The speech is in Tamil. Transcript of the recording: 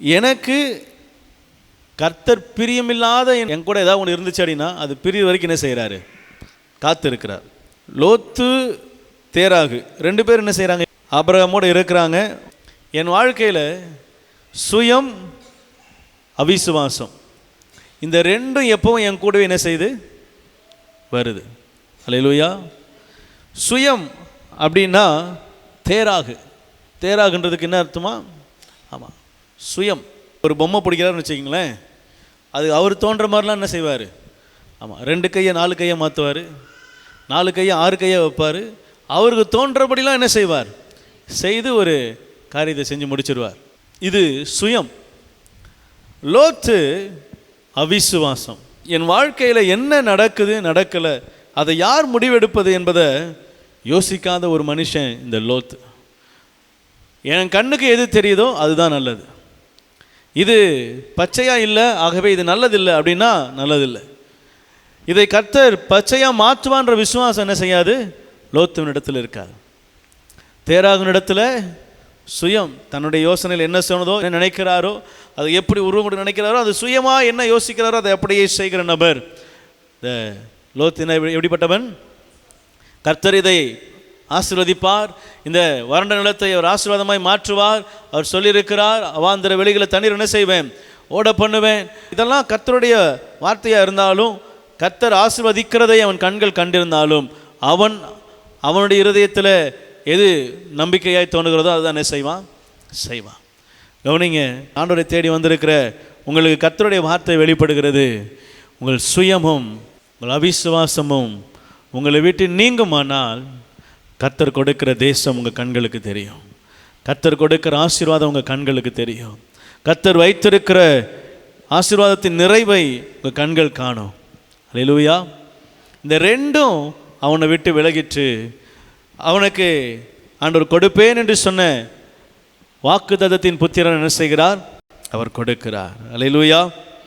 எனக்கு கர்த்தர் பிரியமில்லாத என் என் கூட ஏதாவது ஒன்று இருந்துச்சு அப்படின்னா அது பிரிய வரைக்கும் என்ன செய்கிறாரு காத்து இருக்கிறார் லோத்து தேராகு. ரெண்டு பேரும் என்ன செய்கிறாங்க அபரகமோடு இருக்கிறாங்க என் வாழ்க்கையில் சுயம் அவிசுவாசம். இந்த ரெண்டும் எப்பவும் என் கூடவே என்ன செய்யுது? வருது. அல்லேலூயா சுயம் அப்படின்னா தேராகு. தேராகுன்றதுக்கு என்ன அர்த்தமா? ஆமாம் சுயம். ஒரு பொம்மை பிடிக்கிறாருன்னு வச்சுக்கிங்களேன் அது அவர் தோன்ற மாதிரிலாம் என்ன செய்வார்? ஆமாம் ரெண்டு கையை நாலு கையை மாற்றுவார் நாலு கையை ஆறு கையை வைப்பார். அவருக்கு தோன்றபடிலாம் என்ன செய்வார்? செய்து ஒரு காரியத்தை செஞ்சு முடிச்சிருவார். இது சுயம். லோத்து அவிசுவாசம். என் வாழ்க்கையில் என்ன நடக்குது நடக்கலை அதை யார் முடிவெடுப்பது என்பதை யோசிக்காத ஒரு மனுஷன் இந்த லோத்து. என் கண்ணுக்கு எது தெரியுதோ அதுதான் நல்லது. இது பச்சையாக இல்லை ஆகவே இது நல்லதில்லை அப்படின்னா நல்லதில்லை. இதை கர்த்தர் பச்சையாக மாற்றுவான்ற விசுவாசம் என்ன செய்யாது? லோத்துவின் இடத்துல இருக்காது தேராகுன இடத்துல சுயம் தன்னுடைய யோசனையில் என்ன சொன்னதோ என்ன நினைக்கிறாரோ அதை எப்படி உருவம் நினைக்கிறாரோ அது சுயமாக என்ன யோசிக்கிறாரோ அதை அப்படியே செய்கிற நபர். இந்த லோத் என்ன எப்படிப்பட்டவன்? கர்த்தர் இதை ஆசீர்வதிப்பார். இந்த வறண்ட நிலத்தை அவர் ஆசீர்வாதமாய் மாற்றுவார். அவர் சொல்லியிருக்கிறார் அவாந்திர வெளிகளை தண்ணீர் என்ன செய்வேன்? ஓட பண்ணுவேன். இதெல்லாம் கர்த்தருடைய வார்த்தையாக இருந்தாலும் கத்தர் ஆசீர்வதிக்கிறதை அவன் கண்கள் கண்டிருந்தாலும் அவன் அவனுடைய இருதயத்தில் எது நம்பிக்கையாய் தோணுகிறதோ அதுதான் என்ன செய்வான்? செய்வான். கவனிங்க ஆண்டவரை தேடி வந்திருக்கிற உங்களுக்கு கத்தருடைய வார்த்தை வெளிப்படுகிறது. உங்கள் சுயமும் உங்கள் அவிசுவாசமும் உங்களை விட்டு நீங்குமானால் கர்த்தர் கொடுக்கிற தேசம் உங்கள் கண்களுக்கு தெரியும். கர்த்தர் கொடுக்கிற ஆசீர்வாதம் உங்கள் கண்களுக்கு தெரியும். கர்த்தர் வைத்திருக்கிற ஆசீர்வாதத்தின் நிறைவை உங்கள் கண்கள் காணும். அல்லேலூயா இந்த ரெண்டும் அவனை விட்டு விலகிட்டு அவனுக்கு ஆண்டவர் கொடுப்பேன் என்று சொன்ன வாக்குதத்தின் புத்திரன் என்ன செய்கிறார்? அவர் கொடுக்கிறார். அல்லேலூயா